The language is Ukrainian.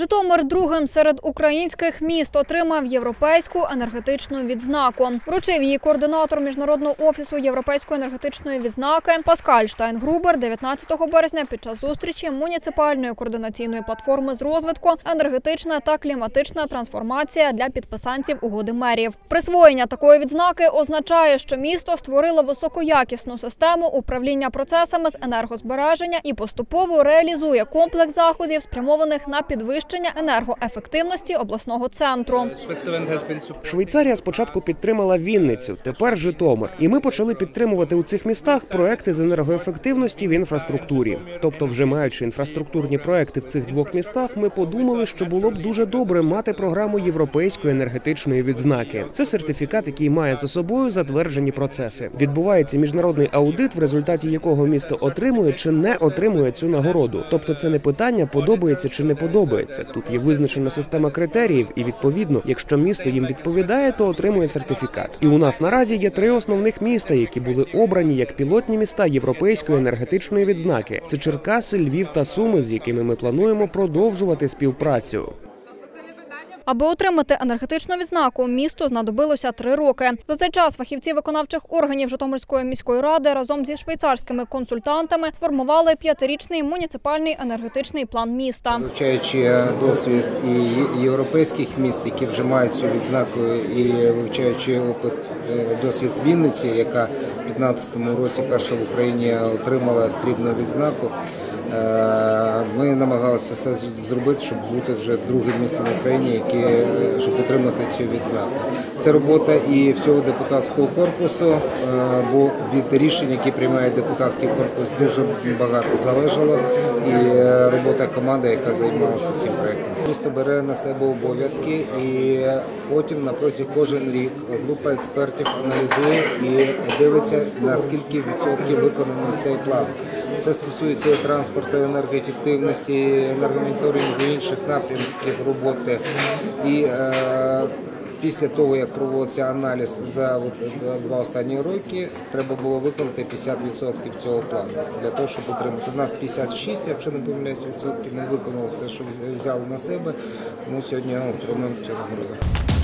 Житомир другим серед українських міст отримав європейську енергетичну відзнаку. Вручив її координатор міжнародного офісу європейської енергетичної відзнаки Паскаль Штайнгрубер 19 березня під час зустрічі муніципальної координаційної платформи з розвитку енергетична та кліматична трансформація для підписанців угоди мерів. Присвоєння такої відзнаки означає, що місто створило високоякісну систему управління процесами з енергозбереження і поступово реалізує комплекс заходів, спрямованих на підвищення енергоефективності обласного центру. Швейцарія спочатку підтримала Вінницю, тепер Житомир. І ми почали підтримувати у цих містах проекти з енергоефективності в інфраструктурі. Тобто, вже маючи інфраструктурні проекти в цих двох містах, ми подумали, що було б дуже добре мати програму європейської енергетичної відзнаки. Це сертифікат, який має за собою затверджені процеси. Відбувається міжнародний аудит, в результаті якого місто отримує чи не отримує цю нагороду. Тобто, це не питання подобається чи не подобається. Тут є визначена система критеріїв, і відповідно, якщо місто їм відповідає, то отримує сертифікат. І у нас наразі є три основних міста, які були обрані як пілотні міста європейської енергетичної відзнаки. Це Черкаси, Львів та Суми, з якими ми плануємо продовжувати співпрацю. Аби отримати енергетичну відзнаку, місту знадобилося три роки. За цей час фахівці виконавчих органів Житомирської міської ради разом зі швейцарськими консультантами сформували п'ятирічний муніципальний енергетичний план міста. Вивчаючи досвід і європейських міст, які вже мають цю відзнаку, і вивчаючи опит е, досвід Вінниці, яка в 2015 році перша в Україні отримала срібну відзнаку. Ми намагалися все зробити, щоб бути вже другим містом в Україні, яке, щоб отримати цю відзнаку. Це робота і всього депутатського корпусу, е, бо від рішень, які приймає депутатський корпус, дуже багато залежало. І робота команди, яка займалася цим проектом. Місто бере на себе обов'язки, і потім напроти кожен рік група експертів аналізує і дивиться наскільки відсотків виконано цей план. Це стосується транспорту, енергоефективності, енергомоніторингу, інших напрямків роботи. І е, після того, як проводиться аналіз за два останні роки, треба було виконати 50% цього плану для того, щоб отримати. У нас 56, якщо не помиляюсь, відсотків. Ми виконали все, що взяли на себе. Тому сьогодні отримаємо цього нагороду.